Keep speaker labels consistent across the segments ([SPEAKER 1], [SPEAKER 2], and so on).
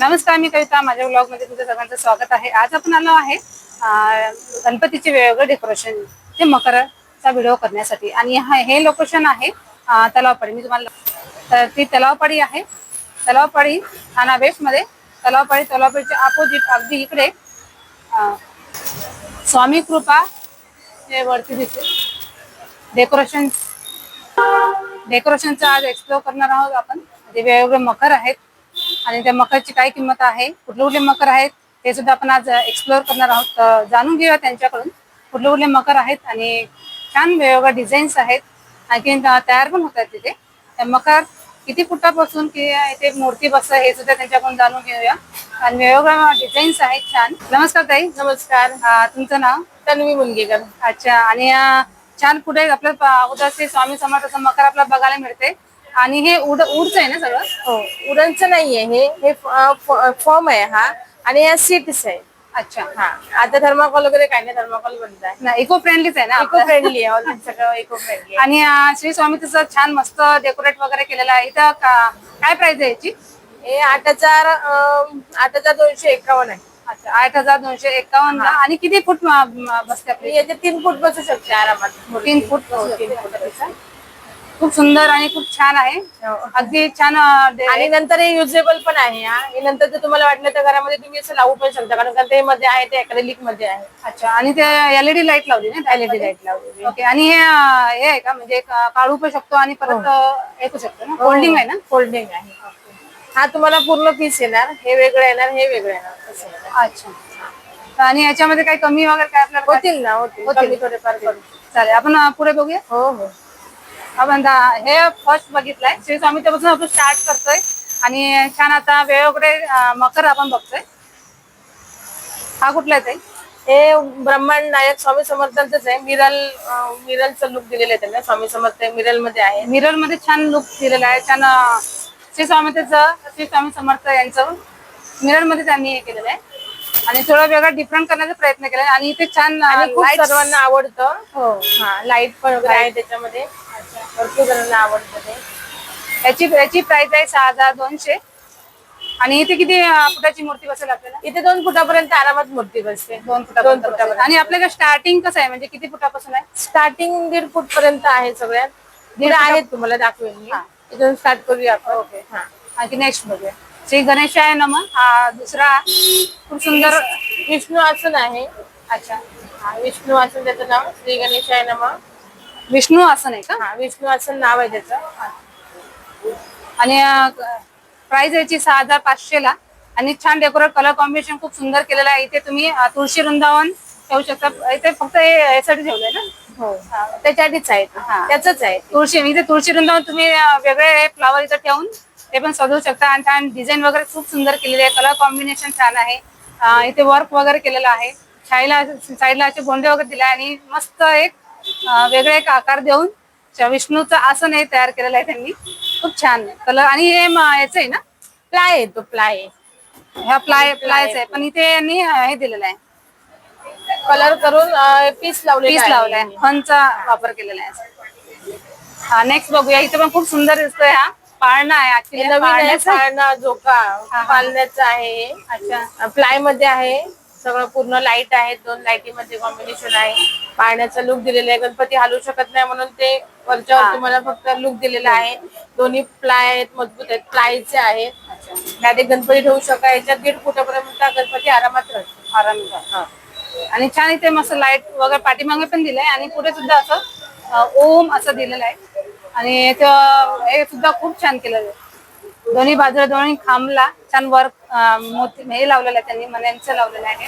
[SPEAKER 1] नमस्कार मी कविता. माझ्या ब्लॉगमध्ये तुमचं सगळ्यांचं स्वागत आहे. आज आपण आलो आहे गणपतीचे वेगवेगळे डेकोरेशन ते मकरचा व्हिडिओ करण्यासाठी. आणि हा- हे लोकेशन आहे तलावपाडी. मी तुम्हाला तर ती तलावपाडी आहे. तलावपाडी ठाणा वेस्टमध्ये तलावपाडी तलावपाडीच्या अपोजिट अगदी इकडे स्वामी कृपा हे वरती दिसते. डेकोरेशन डेकोरेशनचा आज एक्सप्लोअर करणार आहोत आपण. जे वेगवेगळे मकर आहेत आणि त्या मकरची काय किंमत आहे? कुठले कुठले मकर आहेत? ते सुद्धा आपण आज एक्सप्लोर करणार आहोत. जाणून घेऊया त्यांच्याकडून. कुठले कुठले मकर आहेत आणि छान वेगवेगळ्या डिझाईन्स आहेत. आणखी तयार पण होत आहेत तिथे. त्या मकर किती फुटापासून की इथे मूर्ती बसतं हे सुद्धा त्यांच्याकडून जाणून घेऊया. आणि वेगवेगळ्या डिझाईन्स आहेत छान. नमस्कार ताई.
[SPEAKER 2] नमस्कार.
[SPEAKER 1] तुमचं नाव?
[SPEAKER 2] तन्वी मुनगेकर.
[SPEAKER 1] अच्छा. आणि छान पुढे आपल्या उदासी स्वामी समर्थाचं मकर आपल्याला बघायला मिळते. आणि हे उड उडच आहे ना सगळं?
[SPEAKER 2] हो. उडनचं नाहीये. हे हे फॉर्म आहे हा. आणि या सीट्स आहे.
[SPEAKER 1] अच्छा.
[SPEAKER 2] हा. आता थर्माकोल वगैरे काही नाही थर्माकोल बंद आहे.
[SPEAKER 1] ना इको फ्रेंडलीच आहे ना
[SPEAKER 2] इको फ्रेंडली आहे ऑलरेडी सगळं इको फ्रेंडली
[SPEAKER 1] आणि श्री स्वामी तिचं छान मस्त डेकोरेट वगैरे केलेलं आहे. इथं का- काय प्राइस आहे याची?
[SPEAKER 2] हे आठ हजार आठ हजार दोनशे एकावन्न आहे.
[SPEAKER 1] अच्छा आठ हजार दोनशे एकावन्न आणि किती फूट बसते आपली?
[SPEAKER 2] याचे तीन फूट बसू शकते आरामात.
[SPEAKER 1] तीन फूट
[SPEAKER 2] हो, तीन फूट.
[SPEAKER 1] खूप सुंदर आणि खूप छान आहे. अगदी छान
[SPEAKER 2] आणि नंतर हे युजेबल पण आहे हा. हे नंतर जर तुम्हाला वाटलं तर घरामध्ये तुम्ही असं लावू पण शकता कारण ते मध्ये आहे ते अक्रेलिकमध्ये आहे.
[SPEAKER 1] अच्छा आणि ते एलईडी लाइट लावली ना
[SPEAKER 2] एलईडी लाइट लावलेली
[SPEAKER 1] ओके आणि हे हे आहे का? म्हणजे काढू पण शकतो आणि परत हे करू शकतो ना? फोल्डिंग आहे ना?
[SPEAKER 2] फोल्डिंग आहे. हा तुम्हाला पूर्ण पीस येणार हे वेगळं येणार हे वेगळं येणार.
[SPEAKER 1] अच्छा. आणि याच्यामध्ये काही कमी वगैरे काय आपल्याला
[SPEAKER 2] होतील ना होतील.
[SPEAKER 1] चालेल आपण पुढे बघूया.
[SPEAKER 2] हो हो.
[SPEAKER 1] आपण हे फर्स्ट बघितलंय. श्री स्वामीच्यापासून आपण स्टार्ट करतोय. आणि छान आता वेगवेगळे मकर आपण बघतोय. हा कुठला आहे ताई?
[SPEAKER 2] हे ब्रह्मांड नायक स्वामी समर्थांचंच आहे. मिरल मिरलचं लुक दिलेलं आहे त्यांना. स्वामी समर्थ मिरलमध्ये आहे.
[SPEAKER 1] मिररमध्ये छान लुक दिलेला आहे. छान श्री स्वामीचं श्री स्वामी समर्थ यांचं. मिररमध्ये त्यांनी हे केलेलं आहे. आणि थोडं वेगळं डिफरंट करण्याचा प्रयत्न केला आणि इथे छान
[SPEAKER 2] सर्वांना आवडतं.
[SPEAKER 1] हो.
[SPEAKER 2] हा लाइट पण वगैरे आहे त्याच्यामध्ये. भरपूर जणांना आवडतं ते.
[SPEAKER 1] याची याची प्राइस आहे सहा हजार दोनशे. आणि इथे किती अं, फुटाची मूर्ती बसेल आपल्याला?
[SPEAKER 2] इथे दोन फुटापर्यंत आरामात मूर्ती बसते.
[SPEAKER 1] दोन
[SPEAKER 2] दोन
[SPEAKER 1] फुटापर्यंत. आणि आपल्याकडे स्टार्टिंग कसं आहे? म्हणजे किती फुटापासून आहे?
[SPEAKER 2] स्टार्टिंग दीड फूट पर्यंत आहे सगळ्यात दीड आहेत. तुम्हाला दाखवेल मी.
[SPEAKER 1] हा.
[SPEAKER 2] इथून स्टार्ट करूया आपण.
[SPEAKER 1] ओके.
[SPEAKER 2] हा.
[SPEAKER 1] आणखी नेक्स्ट बघूया. श्री गणेशाय नम. हा दुसरा खूप सुंदर
[SPEAKER 2] विष्णू आसन आहे.
[SPEAKER 1] अच्छा.
[SPEAKER 2] हा, विष्णू आसन त्याचं नाव. श्री गणेशाय नमा.
[SPEAKER 1] विष्णू आसन आहे का?
[SPEAKER 2] हा विष्णू आसन नाव आहे त्याचं.
[SPEAKER 1] आणि प्राइस याची सहा हजार पाचशे ला. आणि छान डेकोरेट कलर कॉम्बिनेशन खूप सुंदर केलेलं आहे. इथे तुम्ही तुळशी वृंदावन ठेवू शकता. इथे फक्त हे यासाठी ठेवलंय ना?
[SPEAKER 2] हो. त्याच्यासाठीच आहे. ते.
[SPEAKER 1] हा.
[SPEAKER 2] त्याचंच आहे.
[SPEAKER 1] तुळशी इथे तुळशी वृंदावन तुम्ही वेगळे फ्लावर इथं ठेवून ते पण सजवू शकता. आणि छान डिझाईन वगैरे खूप सुंदर केलेली आहे. कलर कॉम्बिनेशन छान आहे. इथे वर्क वगैरे केलेलं आहे. साईडला साईडला असे गोंडे वगैरे दिले आणि मस्त एक वेगळे एक आकार देऊन विष्णूचं आसन हे तयार केलेलं आहे त्यांनी. खूप छान. कलर आणि हे याचं आहे ना
[SPEAKER 2] प्लाय आहे तो प्लाय.
[SPEAKER 1] ह्या प्लाय प्लायच आहे. पण इथे यांनी हे दिलेलं आहे.
[SPEAKER 2] कलर करून पीस लावले
[SPEAKER 1] पीस लावलाय फनचा वापर केलेला आहे. हा नेक्स्ट बघूया इथे पण खूप सुंदर दिसतोय हा. पाळणा आहे
[SPEAKER 2] नवीन पाळणा झोका. पालण्याचं आहे.
[SPEAKER 1] अच्छा.
[SPEAKER 2] प्लायमध्ये आहे. सगळं पूर्ण लाइट आहे. दोन लाईटी मध्ये कॉम्बिनेशन आहे. पाळण्याचा लुक दिलेला आहे. गणपती हलू शकत नाही म्हणून ते वरच्यावर. तुम्हाला फक्त लुक दिलेला आहे. दोन्ही प्लाय आहेत मजबूत आहेत. प्लायचे आहेत. डायरेक्ट गणपती ठेवू शका याच्यात दीड फुटापर्यंत गणपती आरामात राहतो
[SPEAKER 1] आराम आणि छान इथे मस्त लाइट वगैरे पाठीमागे पण दिलंय. आणि पुढे सुद्धा असं ओम असं दिलेलं आहे. आणि हे सुद्धा खूप छान केलेलं आहे. दोन्ही बाजूला दोन्ही खांबला छान वर्क मोती हे लावलेलं आहे त्यांनी मण्यांचं लावलेलं आहे.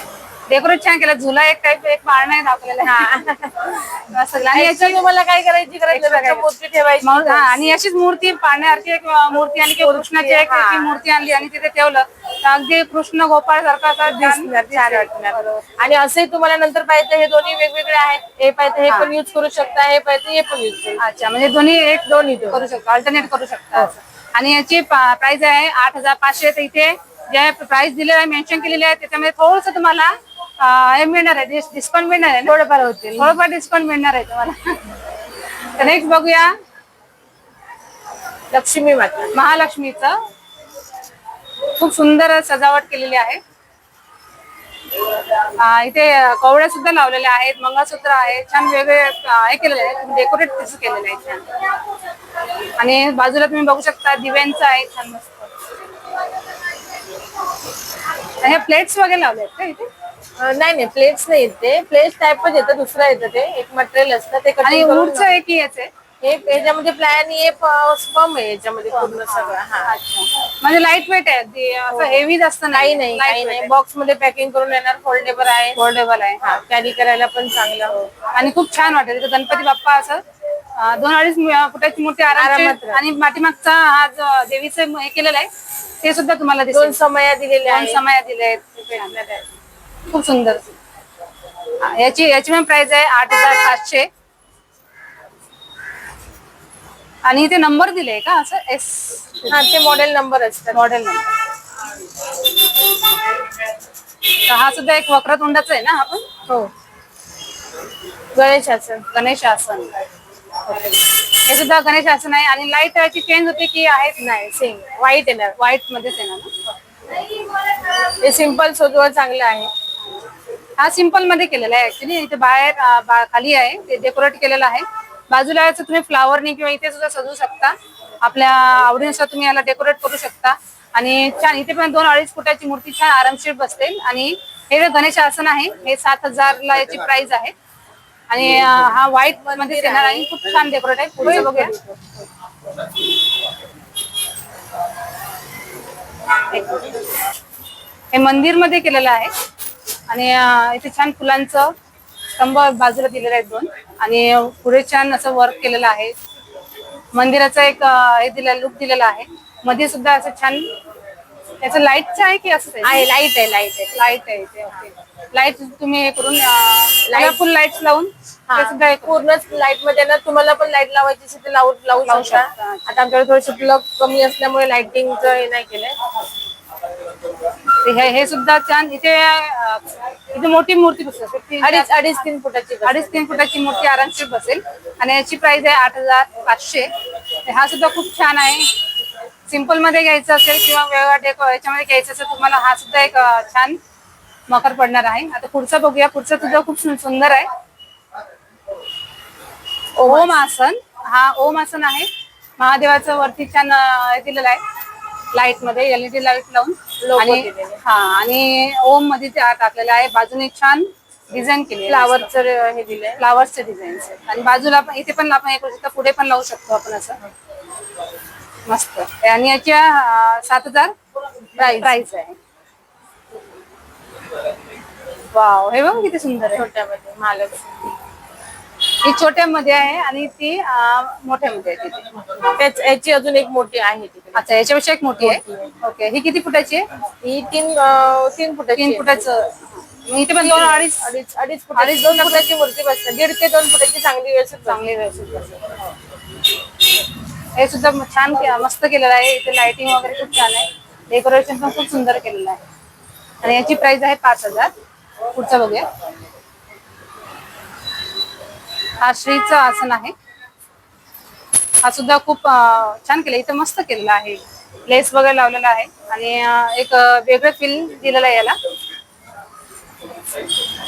[SPEAKER 1] डेकोरेट छान केलं. झुला एक टाईप एक पाळणा आहे दाखवलेला असं. आणि
[SPEAKER 2] आणि
[SPEAKER 1] याची
[SPEAKER 2] तुम्हाला काय करायची गरज नाही? फक्त मूर्ती ठेवायची.
[SPEAKER 1] मग हा, आणि अशीच मूर्ती पाण्यासारखी एक मूर्ती आणि किंवा कृष्णाची एक
[SPEAKER 2] हा.
[SPEAKER 1] अशी मूर्ती आणली आणि तिथे ठेवलं. तर अगदी कृष्ण गोपाळ सारखा असा
[SPEAKER 2] दिसणार, छान वाटणार
[SPEAKER 1] बरोबर.
[SPEAKER 2] आणि असंही तुम्हाला नंतर पाहिजे हे दोन्ही वेगवेगळे आहेत. हे पाहिजे हे
[SPEAKER 1] हा.
[SPEAKER 2] पण युज करू शकता हे पाहिजे हे पण युज करू
[SPEAKER 1] अच्छा म्हणजे दोन्ही एक
[SPEAKER 2] दोन्ही दोन.
[SPEAKER 1] करू शकतो अल्टरनेट करू शकता. आणि याची प्राइस आहे आठ हजार पाचशे. तर इथे जे प्राइस दिलेलं आहे मेन्शन केलेले आहे त्याच्यामध्ये थोडस तुम्हाला हे मिळणार आहे. डिस्काउंट मिळणार आहे?
[SPEAKER 2] थोडंफार होतील.
[SPEAKER 1] थोडंफार डिस्काउंट मिळणार आहे तुम्हाला. तर नेक्स्ट बघूया.
[SPEAKER 2] लक्ष्मी माता
[SPEAKER 1] महालक्ष्मीचं. खूप सुंदर सजावट केलेली आहे. इथे कवड्या सुद्धा लावलेल्या आहेत मंगळसूत्र आहे छान वेगळे हे केलेले आहे डेकोरेट त्याचं केलेलं आहे छान. आणि बाजूला तुम्ही बघू शकता दिव्यांचं आहे छान मस्त. हे प्लेट्स वगैरे लावले आहेत का इथे?
[SPEAKER 2] नाही नाही प्लेट्स नाही येत ते. प्लेट्स टाईपच येतं दुसरं येतं ते. एक मटेरियल असतं ते
[SPEAKER 1] आणि
[SPEAKER 2] करून
[SPEAKER 1] वूडचं आहे की याचे
[SPEAKER 2] हे याच्यामध्ये प्लॅन हे स्पम आहे याच्यामध्ये पूर्ण सगळं हा.
[SPEAKER 1] म्हणजे लाइट वेट आहे. ते असं हेवी जास्त
[SPEAKER 2] काही नाही काही नाही. बॉक्समध्ये पॅकिंग करून येणार फोल्डेबल आहे.
[SPEAKER 1] फोल्डेबल आहे
[SPEAKER 2] हा कॅरी करायला पण चांगलं.
[SPEAKER 1] आणि खूप छान वाटेल गणपती बाप्पा असं दोन अडीच फुटाची मूर्ती
[SPEAKER 2] आरामात.
[SPEAKER 1] आणि पाठीमागचा हा जो देवीचं हे केलेलं आहे ते सुद्धा तुम्हाला
[SPEAKER 2] दोन समया दिलेल्या
[SPEAKER 1] दोन समय दिले आहेत. खूप सुंदर. हा, याची याची पण प्राइस आहे आठ हजार सातशे आणि इथे नंबर दिले का असं? एस
[SPEAKER 2] हा ते मॉडेल नंबर असतात.
[SPEAKER 1] मॉडेल नंबर हा सुद्धा एक वक्रतुंडाचा आहे ना हा पण
[SPEAKER 2] हो. गणेशाचं
[SPEAKER 1] गणेश आसन हे सुद्धा गणेश आसन आहे आणि लाइट याची चेंज होते की आहेत
[SPEAKER 2] नाही? सेम व्हाईट येणार
[SPEAKER 1] व्हाईट मध्येच येणार ना?
[SPEAKER 2] ते सिंपल सोजवळ चांगलं आहे.
[SPEAKER 1] हा सिंपलमध्ये केलेला आहे. ऍक्च्युली इथे बाहेर बा- खाली आहे. ते डेकोरेट केलेलं आहे. बाजूला याचं तुम्ही फ्लॉवरने किंवा इथे सुद्धा सजवू शकता. आपल्या आवडीनुसार तुम्ही याला डेकोरेट करू शकता. आणि छान इथे पण दोन अडीच फुटाची मूर्ती छान आरामशीर बसते आणि हे जे गणेश आसन आहे हे सात हजार ला याची प्राइस आहे. आणि हा व्हाईटमध्ये येणार आणि खूप छान डेकोरेट आहे. पुढे बघूया. हे मंदिरमध्ये केलेलं आहे. आणि इथे छान फुलांचं स्तंभ बाजूला दिलेले आहेत दोन. आणि पुढे छान असं वर्क केलेलं आहे. मंदिराचा एक हे दिलेला लुक दिलेला आहे. मध्ये सुद्धा असं छान त्याचं लाईटचं आहे की असं
[SPEAKER 2] आहे? लाइट आहे लाइट आहे.
[SPEAKER 1] लाइट आहे ओके लाइट तुम्ही हे करून लाइट फुल लाइट लावून ते सुद्धा
[SPEAKER 2] हा, पूर्णच लाइटमध्ये ना तुम्हाला पण लाइट लावायची असेल तर लावू लावू
[SPEAKER 1] लावू
[SPEAKER 2] शकता.
[SPEAKER 1] शकता.
[SPEAKER 2] आता आमच्याकडे थोडंसं प्लग कमी असल्यामुळे लाइटिंगचं हे नाही केलंय.
[SPEAKER 1] ते हे हे सुद्धा छान. इथे अं, इथे मोठी मूर्ती बसते ती-
[SPEAKER 2] अडीच अडीच तीन फुटाची बस.
[SPEAKER 1] अडीच तीन फुटाची मूर्ती आरामशीर बसेल. आणि याची प्राइस आहे आठ हजार पाचशे. हा सुद्धा खूप छान आहे. सिंपलमध्ये घ्यायचं असेल किंवा वेगळ्या डेको याच्यामध्ये घ्यायचं असेल तुम्हाला हा सुद्धा एक अं, छान मकर पडणार आहे. आता पुढचा बघूया. पुढचा सुद्धा खूप सु- सुंदर आहे. ओम आसन. हा ओम आसन आहे. महादेवाचं वरती छान अं, हे दिलेलं आहे. लाइटमध्ये एलईडी लाइट लावून आणि. हा आणि ओममध्ये ते टाकलेलं आहे बाजूने छान डिझाईन केली
[SPEAKER 2] फ्लावरचं हे दिलंय.
[SPEAKER 1] फ्लावर्सचे डिझाईन आणि बाजूला पण इथे पण आपण एक शकतो पुढे पण लावू शकतो आपण असं. मस्त. आणि याच्या सात हजार
[SPEAKER 2] प्राइस
[SPEAKER 1] आहे. वाव हे बघ किती सुंदर आहे.
[SPEAKER 2] छोट्यामध्ये महालक्ष्मी
[SPEAKER 1] ही छोट्यामध्ये आहे आणि ती मोठ्यामध्ये आहे तिथे.
[SPEAKER 2] त्याच याची अजून एक मोठी आहे तिकडे
[SPEAKER 1] अच्छा याच्यापेक्षा एक मोठी आहे? ओके ही किती फुटाची आहे?
[SPEAKER 2] ही तीन अं, तीन फुटाची
[SPEAKER 1] तीन
[SPEAKER 2] आहे.
[SPEAKER 1] फुटाचं. मग इथे पण दोन अडीच
[SPEAKER 2] अडीच अडीच फुटाची दोन फुटाची? मूर्ती बसते दीड ते दोन फुटाची चांगली व्यवस्थित.
[SPEAKER 1] चांगली व्यवस्थित. हे सुद्धा म- छान के- मस्त केलेलं आहे. इथे लाइटिंग वगैरे खूप छान आहे. डेकोरेशन पण खूप सुंदर केलेलं आहे. आणि याची प्राइस आहे पाच हजार. पुढचं बघूया. हा श्रीचं आसन आहे. हा सुद्धा खूप छान केलं. इथं मस्त केलेला आहे. लेस वगैरे लावलेला आहे. आणि एक वेगळं फील दिलेलं आहे याला.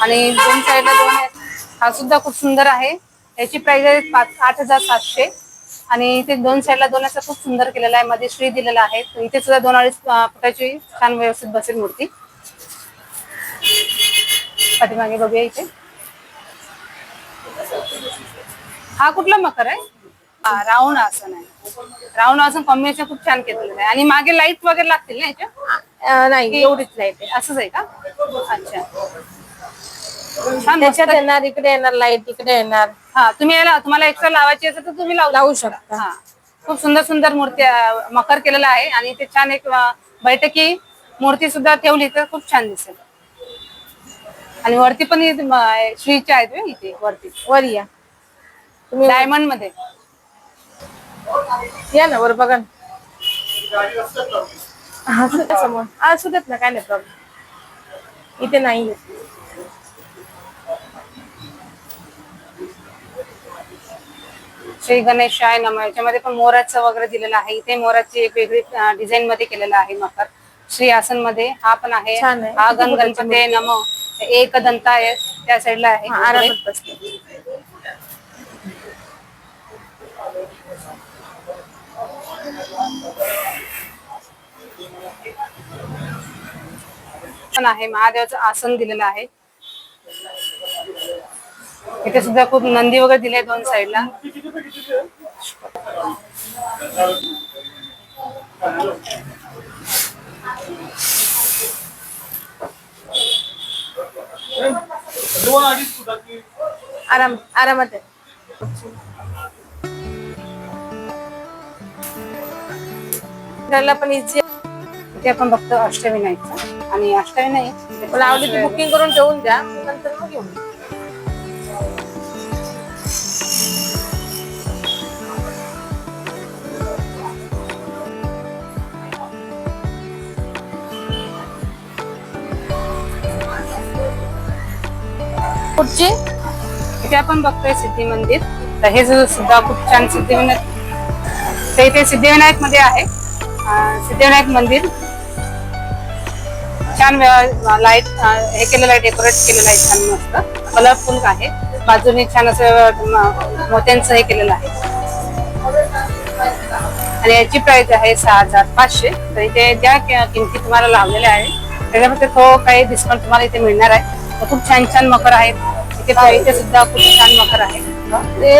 [SPEAKER 1] आणि दोन साईडला दोन आहेत. हा सुद्धा खूप सुंदर आहे. याची प्राइस आहे पाच आठ हजार सातशे. आणि इथे दोन साईडला दोन असं खूप सुंदर केलेला आहे. मध्ये श्री दिलेला आहे. इथे सुद्धा दोन अडीच फुटाची छान व्यवस्थित बसेल मूर्ती. पाठीमागे बघूया इथे. हा कुठला मकर आहे? हा राऊंड आसन आहे. राऊंड आसन कॉम्बिनेशन खूप छान केलेलं आहे. आणि मागे लाइट वगैरे लागतील ना याच्या
[SPEAKER 2] अं, नाही. एवढीच लाइट आहे.
[SPEAKER 1] असंच आहे का? अच्छा. छान मस्त.
[SPEAKER 2] त्याच्यात येणार इकडे येणार लाइट इकडे येणार.
[SPEAKER 1] हा तुम्ही याला तुम्हाला एक्स्ट्रा लावायची असेल तर तुम्ही लावू
[SPEAKER 2] लावू शकता.
[SPEAKER 1] हा. खूप सुंदर सुंदर मूर्ती अं, मकर केलेला आहे. आणि ते छान एक अं, बैठकी मूर्ती सुद्धा ठेवली तर खूप छान दिसेल. आणि वरती पण श्रीच्या आहेत इथे. वरती.
[SPEAKER 2] वर या. तुम्ही
[SPEAKER 1] डायमंडमध्ये
[SPEAKER 2] या ना वर बघा ना. हा, द्या समोर. हा, असू देत ना काय नाही प्रॉब्लेम इथे नाही येत.
[SPEAKER 1] श्री गणेशाय नम याच्यामध्ये पण मोराचं वगैरे दिलेलं आहे. इथे मोराची एक वेगळी डिझाईन मध्ये केलेलं आहे मकर. श्री आसनमध्ये हा पण आहे.
[SPEAKER 2] छान आहे.
[SPEAKER 1] हा गण गणपती नमो एक दंता आहे त्या साईडला आहे.
[SPEAKER 2] आरामात
[SPEAKER 1] पण आहे महादेवाचं आसन दिलेलं आहे. इथे सुद्धा खूप नंदी वगैरे दिले दोन साईडला.
[SPEAKER 2] आराम आरामात आहे. पण
[SPEAKER 1] इथे आपण बघतो अष्टविनायकचं आणि अष्टविनायक
[SPEAKER 2] मला आवडली ती बुकिंग करून ठेवून द्या. नंतर मग घेऊन पुढची कुठची?
[SPEAKER 1] इथे आपण बघतोय सिद्धी मंदिर. तर हे सुद्धा खूप छान सिद्धिविनायक तर इथे सिद्धिविनायकमध्ये आहे सिद्धिविनायक मंदिर. छान लाइट हे केलेलं आहे डेकोरेट केलेलं आहे छान मस्त. कलरफुल आहे. बाजूने छान असं मोत्यांचं हे केलेलं आहे. आणि याची प्राइस आहे सहा हजार पाचशे. तर इथे ज्या किमती तुम्हाला लावलेल्या आहे त्याच्यामध्ये तो काही डिस्काउंट तुम्हाला इथे मिळणार आहे. खूप छान छान मकर आहेत. इथे इथे सुद्धा खूप छान मकर आहे.
[SPEAKER 2] ते.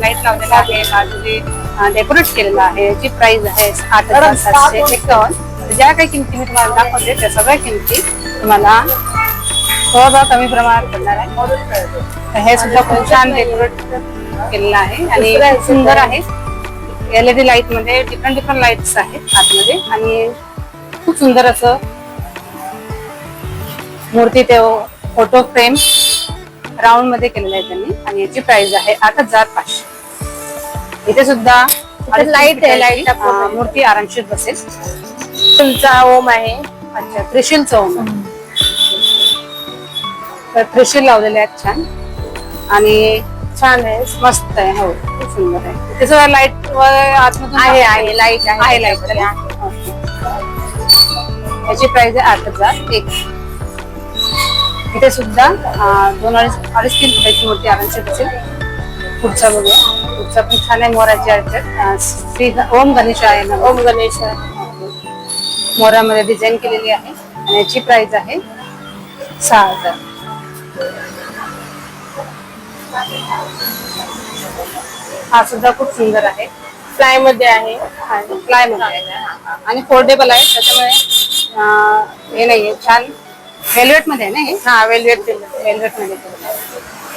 [SPEAKER 1] लाइट लावलेला आहे. बाजूने डेकोरेट केलेलं आहे. याची प्राइस आहे आठ हजार सातशे एकावन्न. ज्या काही किमती मी तुम्हाला दाखवते त्या सगळ्या किमती तुम्हाला थोडा कमी प्रमाणात पडणार आहे हे सुद्धा खूप छान डेकोरेट केलेलं आहे आणि सुंदर आहे. एलईडी लाइटमध्ये डिफरंट डिफरंट लाईट्स आहेत आतमध्ये आणि खूप सुंदर असं मूर्ती ते फोटो फ्रेम राऊंडमध्ये केलेलं आहे त्यांनी आणि याची प्राइस आहे आठ हजार पाचशे. इथे सुद्धा अं,
[SPEAKER 2] दाखवते.
[SPEAKER 1] मूर्ती आरामशीर बसेल.
[SPEAKER 2] तुमचा ओम आहे.
[SPEAKER 1] अच्छा त्रिशूल चौम तर त्रिशूल लावलेले आहेत छान. आणि
[SPEAKER 2] छान आहे
[SPEAKER 1] मस्त आहे हो खूप सुंदर आहे. त्याचं लाइट आतमधून
[SPEAKER 2] आहे आहे लाइट आहे
[SPEAKER 1] आहे लाइट याची प्राइस आहे आठ हजार. एक. इथे सुद्धा दोन अडीच अडीच तीन फुटाची मूर्ती आरामशीर बसेल पुढचा बघूया. पुढचा पण छान आहे मोराची अर्चट श्री ओम गणेश आहे. ना
[SPEAKER 2] ओम गणेश आहे.
[SPEAKER 1] मोरामध्ये डिझाईन केलेली आहे आणि याची प्राइस आहे सहा हजार. हा सुद्धा खूप सुंदर आहे.
[SPEAKER 2] फ्लायमध्ये आहे
[SPEAKER 1] फ्लायमध्ये आहे. आणि फोल्डेबल आहे त्याच्यामुळे हे नाहीये छान. वेल्वेटमध्ये आहे ना हे?
[SPEAKER 2] हा वेलवेट
[SPEAKER 1] वेल्वेटमध्ये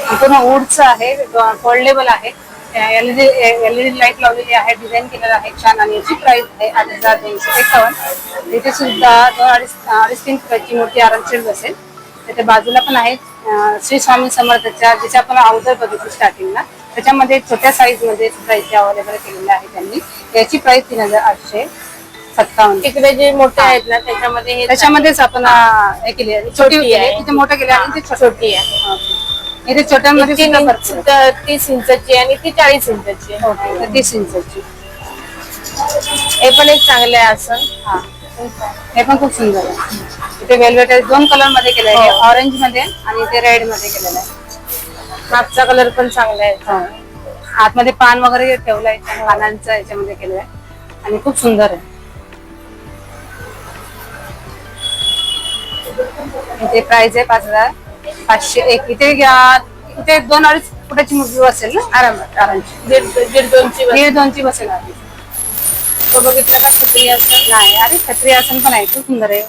[SPEAKER 1] पूर्ण वूडचं आहे फोल्डेबल आहे. एलईडी एलईडी लाइट लावलेली आहे डिझाईन केलेलं आहे छान आणि याची प्राइस आहे आठ हजार दोनशे एकावन्न. इथे सुद्धा दोन अडीच अडीच तीन फुटाची मूर्ती आरामशीर बसेल. त्याच्या बाजूला पण आहे श्री स्वामी समर्थाच्या जिथे आपण अगोदर बघितली स्टार्टिंगला त्याच्यामध्ये छोट्या साईजमध्ये सुद्धा इथे अवेलेबल केलेलं आहे त्यांनी. याची प्राइस तीन हजार आठशे सत्तावन्न.
[SPEAKER 2] तिकडे जे मोठे आहेत ना त्याच्यामध्ये
[SPEAKER 1] त्याच्यामध्येच आपण हे. केली. छोटी
[SPEAKER 2] आहे.
[SPEAKER 1] तिथे मोठं केलं आणि ते छोटी
[SPEAKER 2] आहे.
[SPEAKER 1] इथे छोट्यांमध्ये
[SPEAKER 2] तीन
[SPEAKER 1] सुद्धा फरक
[SPEAKER 2] इंच
[SPEAKER 1] आहे.
[SPEAKER 2] तर तीस इंचाची आहे आणि ती चाळीस इंचाची आहे.
[SPEAKER 1] ओके, तर तीस इंचाची.
[SPEAKER 2] हे पण एक चांगलं आहे असं.
[SPEAKER 1] हा. हे पण खूप सुंदर आहे. इथे वेलवेट आहे. दोन कलरमध्ये केलं आहे.
[SPEAKER 2] हो.
[SPEAKER 1] ऑरेंजमध्ये आणि ते रेडमध्ये केलेलं आहे.
[SPEAKER 2] मागचा कलर पण चांगला आहे.
[SPEAKER 1] हो. आतमध्ये पान वगैरे ठेवलंय. पानांचं याच्यामध्ये केलंय आणि खूप सुंदर आहे. इथे प्राइस आहे पाच हजार. पाचशे एक. इथे घ्या- इथे दोन अडीच फुटाची मुलगी बसेल ना? आरामात आरामची
[SPEAKER 2] दीड दीड दोनची.
[SPEAKER 1] दीड दोनची बसेल आधी.
[SPEAKER 2] तो बघितला का छत्री असं
[SPEAKER 1] नाही अरे छत्री आसन पण आहे खूप सुंदर आहे.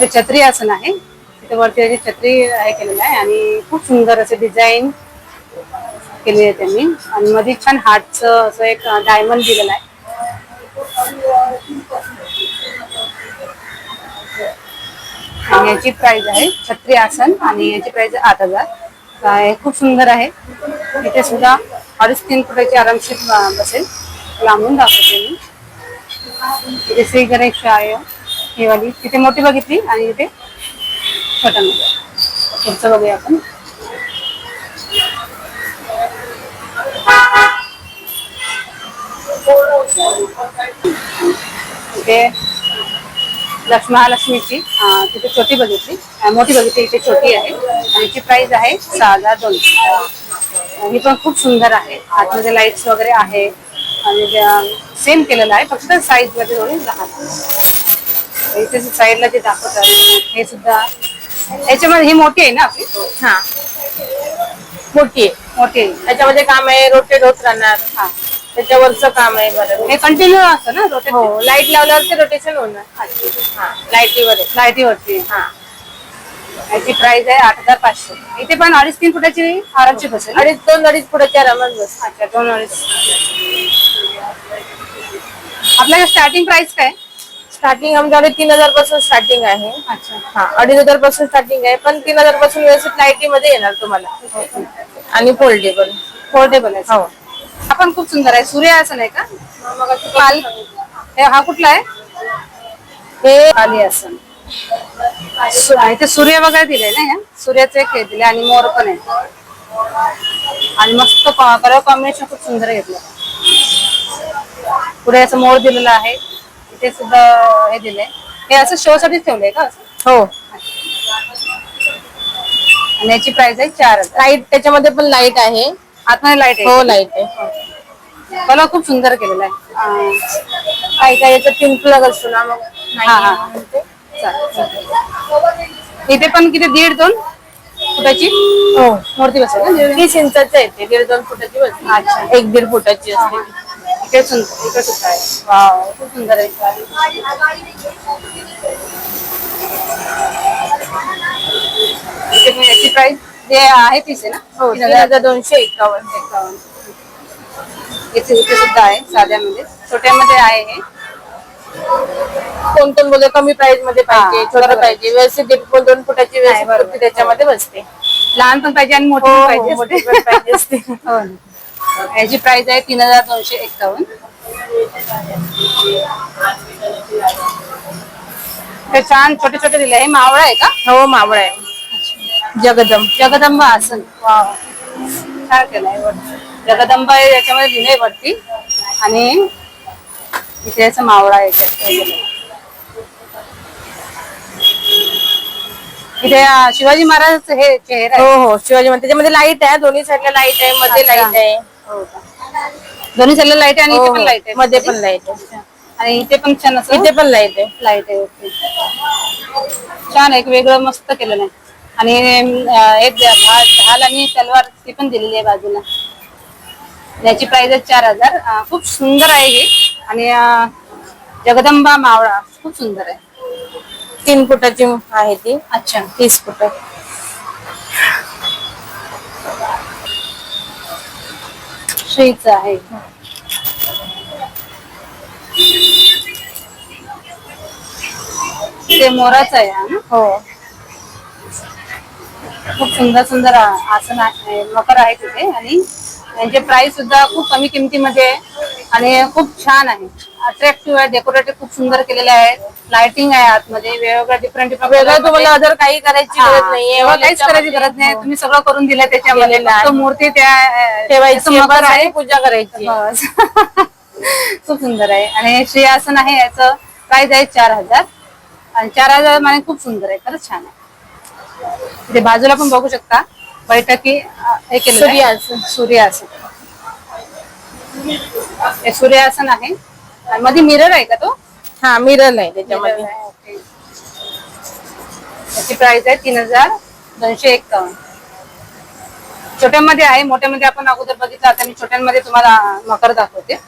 [SPEAKER 1] ते छत्री आसन आहे. तिथे वरती अशी छत्री हे केलेलं आहे आणि खूप सुंदर असे डिझाईन केलेली आहे त्यांनी. आणि मध्ये छान हार्टचं असं एक डायमंड दिलेलं आहे. आणि याची प्राइस आहे छत्री आसन आणि याची प्राइस आहे आठ हजार. खूप सुंदर आहे. इथे सुद्धा अडीच तीन फुटाची आरामशीर बसेल. लांबून दाखवते मी. इथे श्री गणेश आहे ही वाली. तिथे मोठी बघितली आणि इथे छोटा पुढचं बघूया आपण. इथे लक्ष्मी महालक्ष्मीची तिथे छोटी बघितली. मोठी बघितली इथे छोटी आहे. आणि याची प्राइस आहे सहा हजार दोनशे. ही पण खूप सुंदर आहे. आतमध्ये लाईट्स वगैरे आहे. आणि सेम केलेलं आहे फक्त साईजमध्ये थोडी लहान. इथे साईडला जे दाखवत आहे हे सुद्धा याच्यामध्ये ही मोठी आहे ना आपली?
[SPEAKER 2] हा. मोठी आहे.
[SPEAKER 1] मोठी आहे.
[SPEAKER 2] त्याच्यामध्ये काम आहे रोटेट होत राहणार.
[SPEAKER 1] हा.
[SPEAKER 2] त्याच्यावरचं काम आहे बरं.
[SPEAKER 1] हे कंटिन्यू असतं ना रोटेट
[SPEAKER 2] हो लाइट लावल्यावर ते रोटेशन होणार. हा लाईटीवर आहे.
[SPEAKER 1] लाईटीवरती
[SPEAKER 2] हा.
[SPEAKER 1] याची प्राइस आहे आठ हजार पाचशे. इथे पण अडीच तीन फुटाची आरामची बसेल ना?
[SPEAKER 2] अडीच दोन अडीच फुटाच्या रमत बस.
[SPEAKER 1] अच्छा दोन अडीच. आपल्याकडे स्टार्टिंग प्राइस काय?
[SPEAKER 2] स्टार्टिंग आमच्याकडे तीन हजारपासून स्टार्टिंग आहे.
[SPEAKER 1] अच्छा.
[SPEAKER 2] हा अडीच हजारपासून स्टार्टिंग आहे पण तीन हजारपासून व्यवस्थित लाईटी मध्ये येणार तुम्हाला. आणि फोल्डेबल
[SPEAKER 1] फोल्डेबल आहे.
[SPEAKER 2] हो.
[SPEAKER 1] आपण खूप सुंदर आहे. सूर्य असं नाही का? पाल हे हा कुठला आहे?
[SPEAKER 2] हे
[SPEAKER 1] पाली आसन सु- इथे सूर्य वगैरे दिले ना या सूर्याचे एक हे दिले आणि मोर पण आहे. आणि मस्त कलर कॉम्बिनेशन खूप सुंदर घेतलं पुढे असं मोर दिलेलं आहे. इथे सुद्धा हे दिलंय. हे असं शो साठी ठेवलंय का असं?
[SPEAKER 2] हो.
[SPEAKER 1] आणि याची प्राइस आहे चार
[SPEAKER 2] लाइट त्याच्यामध्ये पण लाइट आहे.
[SPEAKER 1] आतमध्ये लाइट आहे.
[SPEAKER 2] हो लाइट आहे.
[SPEAKER 1] कलर खूप सुंदर केलेला आहे.
[SPEAKER 2] काय काय याचा पिन प्लग असतो ना मग
[SPEAKER 1] हा, हा. चालेल. इथे पण किती दीड दोन फुटाची?
[SPEAKER 2] हो.
[SPEAKER 1] मूर्ती बसेल ना
[SPEAKER 2] तीस इंचाचं आहे ते दीड दोन फुटाची बसते
[SPEAKER 1] अच्छा.
[SPEAKER 2] एक दीड फुटाची असते.
[SPEAKER 1] इकडे सुंदर इकडे सुद्धा आहे. वाव. खूप सुंदर आहे. याची प्राइस जे आहे तीस आहे ना?
[SPEAKER 2] हो
[SPEAKER 1] तीन हजार.
[SPEAKER 2] दोनशे एकावन्न.
[SPEAKER 1] एकावन्न. इथे इथे सुद्धा आहे साध्यामध्ये. छोट्यामध्ये आहे हे.
[SPEAKER 2] कोण कोण बोलतो कमी प्राइसमध्ये पाहिजे
[SPEAKER 1] हा,
[SPEAKER 2] छोटं. पाहिजे. व्यवस्थित दीड दोन दोन फुटाची व्यवस्थित त्याच्यामध्ये बसते.
[SPEAKER 1] लहान पण पाहिजे आणि मोठी
[SPEAKER 2] हो,
[SPEAKER 1] पण
[SPEAKER 2] हो,
[SPEAKER 1] पाहिजे. असते. हो. याची प्राइस आहे तीन हजार दोनशे एक्कावन्न ते छान छोटे छोटे दिले. आहे मावळा आहे का?
[SPEAKER 2] हो मावळ आहे. जगदम
[SPEAKER 1] जगदंबा आसन छान केलंय. जगदंबा याच्यामध्ये लिहिलंय वरती आणि इथे याचं मावळा आहे याच्यात. इथे शिवाजी महाराजांचं हे चेहरा
[SPEAKER 2] हो हो शिवाजी महाराज त्याच्यामध्ये लाइट आहे दोन्ही साईडला लाइट आहे मध्ये. लाइट आहे
[SPEAKER 1] हो? दोन्ही साईडला लाइट आहे आणि
[SPEAKER 2] हो,
[SPEAKER 1] इथे पण
[SPEAKER 2] हो.
[SPEAKER 1] लाइट आहे
[SPEAKER 2] मध्ये पण लाइट आहे
[SPEAKER 1] आणि इथे पण छान असं
[SPEAKER 2] इथे पण लाइट आहे
[SPEAKER 1] लाइट आहे. छान एक वेगळं मस्त केलेलं आहे आणि एक ढाल आणि तलवार ती पण दिलेली आहे बाजूला. याची प्राइस आहे चार हजार. खूप सुंदर आहे ही. आणि जगदंबा मावळा खूप सुंदर आहे.
[SPEAKER 2] तीन फुटाची आहे ती.
[SPEAKER 1] अच्छा.
[SPEAKER 2] तीस फुट.
[SPEAKER 1] श्रीच आहे. ते मोराच आहे? हो. खूप सुंदर सुंदर आसन आहे मकर आहे तिथे आणि त्यांचे प्राइस सुद्धा खूप कमी किमतीमध्ये आहे आणि खूप छान आहे. अट्रॅक्टिव्ह आहे डेकोरेटिव्ह खूप सुंदर केलेले आहे लाइटिंग आहे आतमध्ये वेगवेगळ्या डिफरंट
[SPEAKER 2] वेगळं तुम्हाला अदर काही करायची गरज नाहीये.
[SPEAKER 1] काहीच करायची गरज नाही. तुम्ही सगळं करून दिलं त्याच्यामध्ये. मूर्ती त्या
[SPEAKER 2] ठेवायची
[SPEAKER 1] मकर आहे.
[SPEAKER 2] पूजा करायची.
[SPEAKER 1] खूप सुंदर आहे. आणि श्री आसन आहे याचं प्राइस आहे चार हजार. आणि चार हजार म्हणजे खूप सुंदर आहे. खरंच छान आहे. इथे बाजूला पण बघू शकता. बैठकी हे.
[SPEAKER 2] सूर्यासन.
[SPEAKER 1] सूर्यासन. हे सूर्यासन आहे. आणि मध्ये मिरर आहे का तो?
[SPEAKER 2] हा मिरर आहे त्याच्यामध्ये.
[SPEAKER 1] Mirror आहे, okay. याची प्राइस आहे तीन हजार दोनशे एक्कावन्न. छोट्यामध्ये आहे मोठ्यामध्ये आपण अगोदर बघितलं. आता मी छोट्यांमध्ये तुम्हाला मकर दाखवते.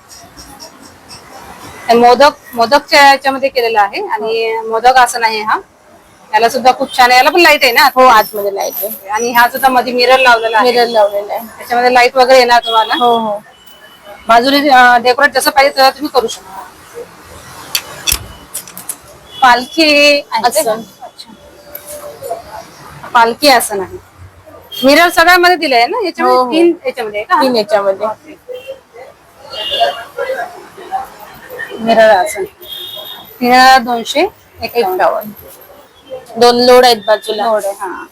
[SPEAKER 1] मोदक मोदकच्या याच्यामध्ये केलेलं आहे. आणि मोदक आसन आहे हा. याला सुद्धा खूप छान आहे. याला पण लाइट आहे ना?
[SPEAKER 2] हो आतमध्ये लाइट आहे.
[SPEAKER 1] आणि हा सुद्धा मध्ये मिरर लावलेला आहे.
[SPEAKER 2] मिरर लावलेला आहे.
[SPEAKER 1] त्याच्यामध्ये लाइट वगैरे येणार तुम्हाला?
[SPEAKER 2] हो हो.
[SPEAKER 1] बाजूला डेकोरेट जसं पाहिजे तसं तुम्ही करू शकता. पालखी?
[SPEAKER 2] आसन.
[SPEAKER 1] अच्छा. पालखी आसन आहे. मिरर सगळ्यामध्ये दिलंय ना?
[SPEAKER 2] हो,
[SPEAKER 1] याच्यामध्ये
[SPEAKER 2] हो.
[SPEAKER 1] तीन याच्यामध्ये आहे का?
[SPEAKER 2] तीन याच्यामध्ये.
[SPEAKER 1] मिरर आसन. तीन हजार दोनशे एक्कावन्न
[SPEAKER 2] एकावन्न. दोन लोड आहेत बाजूला.
[SPEAKER 1] लोड आहे हा.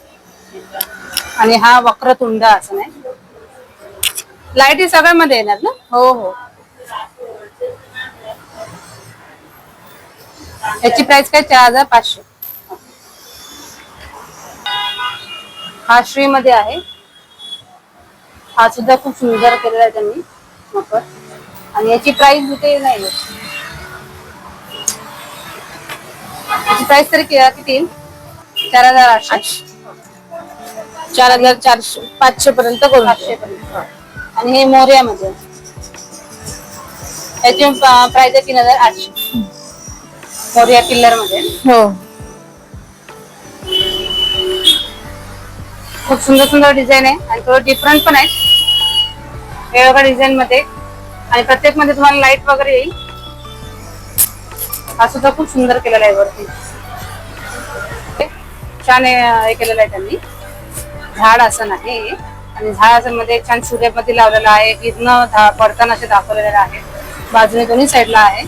[SPEAKER 1] आणि हा वक्रतुंड आसन आहे. लाईटी सगळ्यामध्ये येणार ना?
[SPEAKER 2] हो हो.
[SPEAKER 1] याची प्राइस काय? चार हजार पाचशे. हा श्री मध्ये आहे. हा सुद्धा खूप सुंदर केलेला आहे त्यांनी मकर आणि याची प्राइस इथे नाही याची प्राइस तरी किती येईल? चार हजार आठशे.
[SPEAKER 2] चार हजार चारशे पाचशे पर्यंत करून.
[SPEAKER 1] पाचशे पर्यंत आणि हे मोर्यामध्ये. याची प्राइस आहे तीन हजार आठशे. मोर्या पिल्लरमध्ये
[SPEAKER 2] हो.
[SPEAKER 1] खूप सुंदर सुंदर डिझाईन आहे आणि थोडं डिफरंट पण आहे. वेगवेगळ्या डिझाईन मध्ये. आणि प्रत्येकमध्ये तुम्हाला लाइट वगैरे येईल. हा सुद्धा खूप सुंदर केलेला आहे वरती. छान हे केलेलं आहे त्यांनी. झाड आसन आहे आणि झाडमध्ये म्हणजे छान सूर्यपती लावलेला आहे. हिरनं धा- पडताना असे दाखवलेलं आहे. बाजूने दोन्ही साईडला आहे.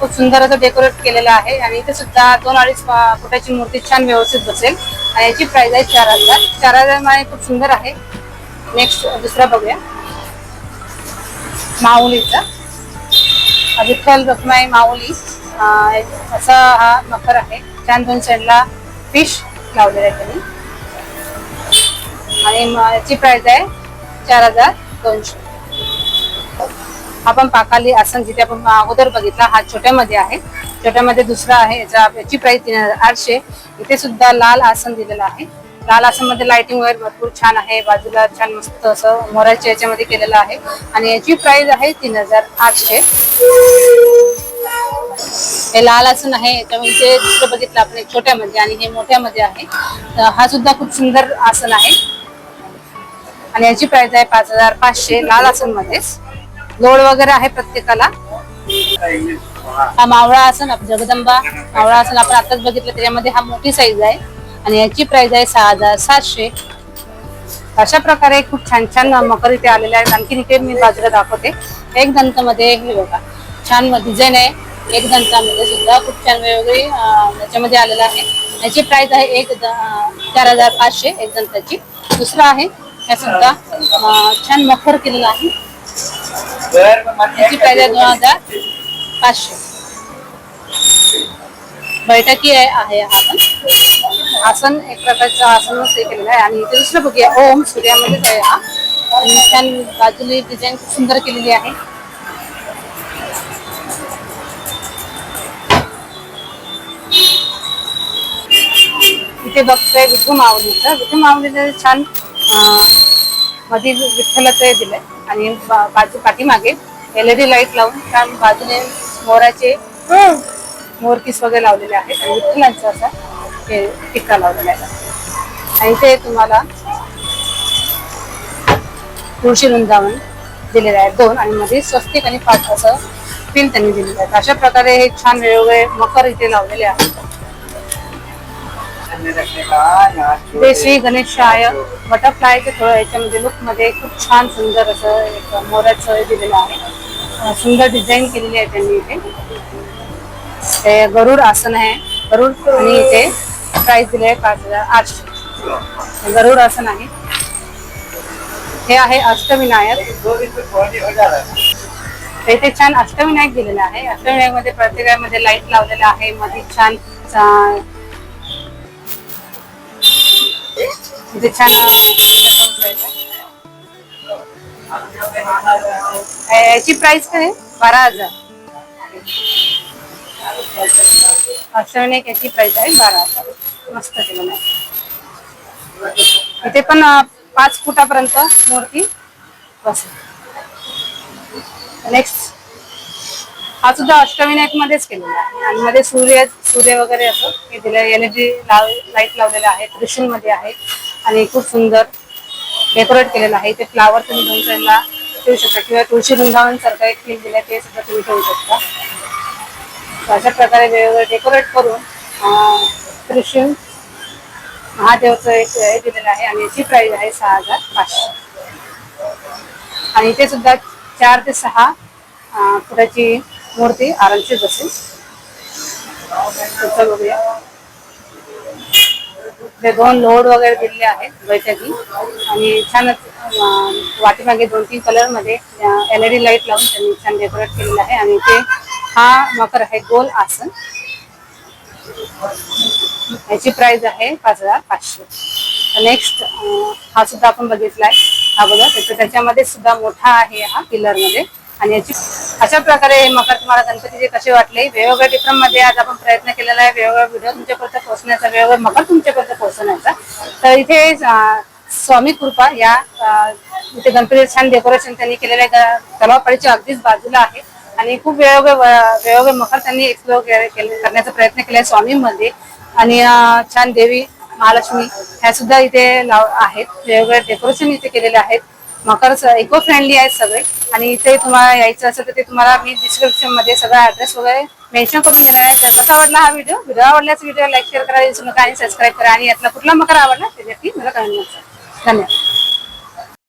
[SPEAKER 1] खूप सुंदर असं डेकोरेट केलेलं आहे. आणि इथे सुद्धा दोन अडीच फुटाची मूर्ती छान व्यवस्थित बसेल. आणि याची प्राइस आहे चार हजार. चार हजार खूप सुंदर आहे. नेक्स्ट दुसरा बघूया. माऊलीचा. हा विठ्ठल रखमाई माऊली असा हा मकर आहे. छान दोन साईडला फिश लावलेलं आहे त्यांनी. आणि याची प्राइस आहे चार हजार दोनशे. आपण पाकाली आसन जिथे आपण अगोदर बघितला हा छोट्यामध्ये आहे. छोट्यामध्ये दुसरा आहे याचा याची प्राइस तीन हजार आठशे. इथे सुद्धा लाल आसन दिलेलं आहे. लाल आसनमध्ये लाइटिंग वगैरे भरपूर छान आहे. बाजूला छान मस्त असं मोराच्या याच्यामध्ये केलेलं आहे. आणि याची प्राइस आहे तीन हजार आठशे. हे लाल आसन आहे. त्यामुळे जे दुसरं बघितलं आपण छोट्यामध्ये आणि हे मोठ्यामध्ये आहे हा सुद्धा खूप सुंदर आसन आहे. आणि याची प्राइस आहे पाच हजार पाचशे लाल आसन मध्येच लोड वगैरे आहे प्रत्येकाला. हा मावळा आसन जगदंबा मावळा आसन आपण आताच बघितलं त्याच्यामध्ये हा मोठी साईज आहे. आणि याची प्राइस आहे सहा हजार सातशे. अशा प्रकारे खूप छान छान मकर इथे आलेले आहेत. आणखी इथे मी बाजूला दाखवते. एक दंतमध्ये हे बघा. छान डिझाईन आहे. एक दंतामध्ये सुद्धा खूप छान वेगवेगळी याच्यामध्ये आलेलं आहे. याची प्राइस आहे एक चार हजार पाचशे एक दंताची दुसरा आहे या सुद्धा छान मखर केलेला आहे. याची प्राइस आहे दोन हजार पाचशे. बैठकी आहे आहे हा पण आसन एक प्रकारचं आसनच हे केलेलं आहे. आणि इथे दुसरं बघूया ओम सूर्यामध्येच आहे हा. आणि छान बाजूली डिझाईन खूप सुंदर केलेली आहे. इथे बघतोय विठू माऊलीचं. विठू माऊलीचं छान अं, मध्ये विठ्ठलाचं हे दिलंय. आणि बाजू पाठीमागे एलईडी लाइट लावून छान बाजूने मोराचे मोरपीस वगैरे लावलेले आहेत. आणि विठ्ठलांचा असा हे टिक्का लावलेला आहे. आणि ते तुम्हाला तुळशी वृंदावन दिलेले आहेत दोन. आणि मध्ये स्वस्तिक आणि पाच असं पिन त्यांनी दिलेले आहेत. अशा प्रकारे हे छान वेगवेगळे मकर इथे लावलेले आहेत. ते श्री गणेशाय. बटरफ्लायचे थोडं याच्यामध्ये लुकमध्ये खूप छान सुंदर असं एक मोराचं दिलेलं आहे. सुंदर डिझाईन केलेली आहे त्यांनी इथे. ते गरुड आसन आहे. गरुड आणि इथे प्राइस दिले आहे पाच हजार आठशे. गरुड आसन आहे. हे आहे अष्टविनायक. इथे छान अष्टविनायक दिलेलं आहे. अष्टविनायकमध्ये प्रत्येकामध्ये लाइट लावलेला आहे. मध्ये छान इथे छान याची प्राइस काय बारा हजार. अष्टविनायक याची प्राइस आहे बारा हजार. मस्त केलेलं आहे इथे पण पाच फुटापर्यंत मूर्ती बसेल. नेक्स्ट हा सुद्धा अष्टविनायक मध्येच केलेला आहे. आणि मध्ये सूर्य सूर्य वगैरे असं हे दिलं एलईडी लाइट लावलेला आहे त्रिशूल मध्ये आहे. आणि खूप सुंदर डेकोरेट केलेलं आहे. ते फ्लावर तुम्ही घेऊन त्यांना ठेवू शकता. किंवा तुळशी वृंदावन सारखं एक फील दिलं ते सुद्धा तुम्ही ठेवू शकता. अशा प्रकारे वेगवेगळे डेकोरेट करून त्रिशूल महादेवचं एक हे दिलेलं आहे आणि याची प्राईज आहे सहा हजार पाचशे. आणि इथे सुद्धा चार ते सहा फुटाची मूर्ती आरामशीर बसेल. बघूया. ते दोन लोड वगैरे दिलेले आहेत बैठकी आणि छानच अं, वाटीमागे दोन तीन कलरमध्ये एलईडी लाइट लावून त्यांनी छान डेकोरेट केलेलं आहे. आणि ते हा मकर आहे गोल आसन. याची प्राइस आहे पाच हजार पाचशे. नेक्स्ट हा सुद्धा आपण बघितलाय हा बघा त्याच्यामध्ये सुद्धा मोठा आहे हा पिलरमध्ये आणि याची अशा प्रकारे हे मकर तुम्हाला गणपतीचे कसे वाटले? वेगवेगळ्या डिफरंटमध्ये आज आपण प्रयत्न केलेला आहे. वेगवेगळ्या व्हिडिओ तुमच्यापर्यंत पोहोचण्याचा वेगवेगळ्या मकर तुमच्यापर्यंत पोहोचण्याचा तर इथे स्वामी कृपा या इथे गणपती छान डेकोरेशन त्यांनी केलेलं आहे. ग- तलावपाडीच्या अगदीच बाजूला आहे. आणि खूप वेगवेगळे वेगवेगळे मकर त्यांनी एक्सप्लोर करण्याचा प्रयत्न केला आहे स्वामींमध्ये. आणि छान देवी महालक्ष्मी ह्या सुद्धा इथे लाव आहेत. वेगवेगळे डेकोरेशन इथे केलेले आहेत. मकर इको फ्रेंडली आहेत सगळे. आणि इथे तुम्हाला यायचं असेल तर ते तुम्हाला मी डिस्क्रिप्शनमध्ये सगळा ऍड्रेस वगैरे मेन्शन करून देणार आहे. तर कसा आवडला हा व्हिडिओ व्हिडिओ आवडल्यास व्हिडिओ लाईक शेअर करा विसरू नका आणि सबस्क्राईब करा आणि यातला कुठला मकर आवडला ते मला कमेंट धन्यवाद.